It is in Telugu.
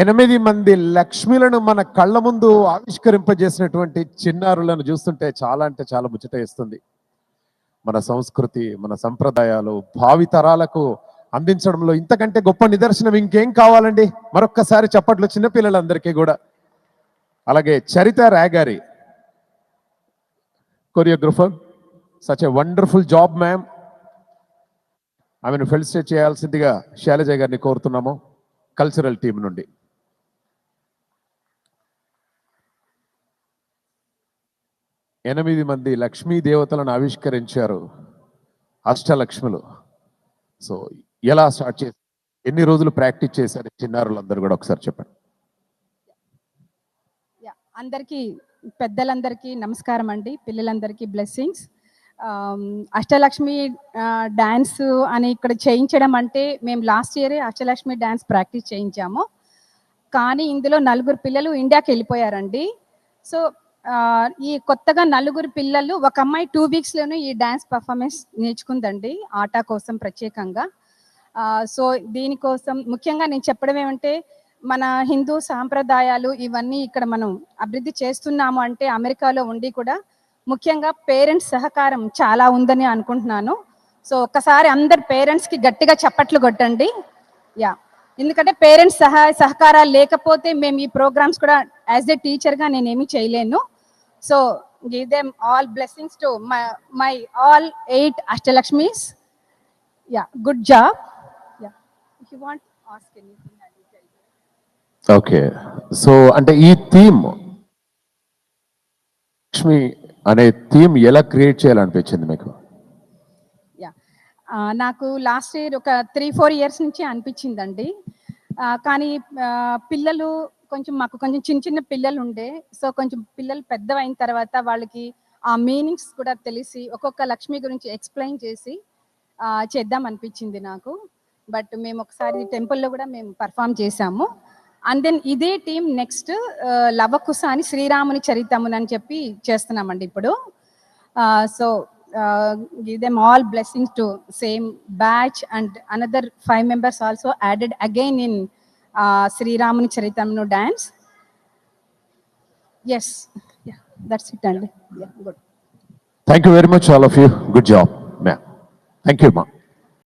ఎనిమిది మంది లక్ష్మిలను మన కళ్ళ ముందు ఆవిష్కరింపజేసినటువంటి చిన్నారులను చూస్తుంటే చాలా అంటే చాలా ముచ్చట ఇస్తుంది మన సంస్కృతి మన సంప్రదాయాలు భావితరాలకు అందించడంలో ఇంతకంటే గొప్ప నిదర్శనం ఇంకేం కావాలండి? మరొక్కసారి చప్పట్లు చిన్నపిల్లలందరికీ కూడా. అలాగే Charitha రాగారి choreographer such a wonderful job ma'am ఆమెను ఫెలిసిటేట్ చేయాల్సిందిగా శైలజ గారిని కోరుతున్నాము కల్చరల్ టీం నుండి. ఎనిమిది మంది లక్ష్మీ దేవతలను ఆవిష్కరించారు అష్టలక్ష్ములు. సో ఎలా స్టార్ట్ చేసి ఎన్ని రోజులు ప్రాక్టీస్ చేశారు చిన్నారులందరూ కూడా ఒకసారి చెప్పండి. యా అందరికీ పెద్దలందరికీ నమస్కారం అండి. పిల్లలందరికీ బ్లెస్సింగ్స్. అష్టలక్ష్మి డ్యాన్స్ అని ఇక్కడ చేయించడం అంటే మేము లాస్ట్ ఇయరే అష్టలక్ష్మి డ్యాన్స్ ప్రాక్టీస్ చేయించాము. కానీ ఇందులో నలుగురు పిల్లలు ఇండియాకి వెళ్ళిపోయారండి. సో ఈ కొత్తగా నలుగురు పిల్లలు ఒక అమ్మాయి టూ వీక్స్లోనే ఈ డ్యాన్స్ పర్ఫార్మెన్స్ నేర్చుకుందండి ఆట కోసం ప్రత్యేకంగా. సో దీనికోసం ముఖ్యంగా నేను చెప్పడం ఏమంటే మన హిందూ సాంప్రదాయాలు ఇవన్నీ ఇక్కడ మనం అభివృద్ధి చేస్తున్నాము అంటే అమెరికాలో ఉండి కూడా ముఖ్యంగా పేరెంట్స్ సహకారం చాలా ఉందని అనుకుంటున్నాను. సో ఒక్కసారి అందరు పేరెంట్స్కి గట్టిగా చప్పట్లు కొట్టండి. యా. ఎందుకంటే పేరెంట్స్ సహాయ సహకారాలు లేకపోతే మేము ఈ ప్రోగ్రామ్స్ కూడా యాజ్ ఏ టీచర్గా నేనేమి చేయలేను. So give them all blessings to my my all eight అష్టలక్ష్మీస్ yeah good job okay so అంటే ఈ థీమ్ లక్ష్మి అనే థీమ్ ఎలా క్రియేట్ చేయాలనిపించింది మీకు? నాకు లాస్ట్ ఇయర్ ఒక త్రీ ఫోర్ ఇయర్స్ నుంచి అనిపించిందండి. కానీ పిల్లలు కొంచెం మాకు కొంచెం చిన్న చిన్న పిల్లలు ఉండే సో కొంచెం పిల్లలు పెద్దవైన తర్వాత వాళ్ళకి ఆ మీనింగ్స్ కూడా తెలిసి ఒక్కొక్క లక్ష్మి గురించి ఎక్స్ప్లెయిన్ చేసి చేద్దాం అనిపించింది నాకు. బట్ మేము ఒకసారి టెంపుల్లో కూడా మేము పర్ఫామ్ చేశాము. అండ్ దెన్ ఇదే టీం నెక్స్ట్ లవకుశ అని శ్రీరాముని చరితమునని అని చెప్పి చేస్తున్నామండి ఇప్పుడు. So give them all blessings to same batch and another five members also added again in uh, Sri Ramani Charitamnu dance. Yes, yeah, that's it. And yeah, good. Thank you very much all of you good job ma'am thank you మా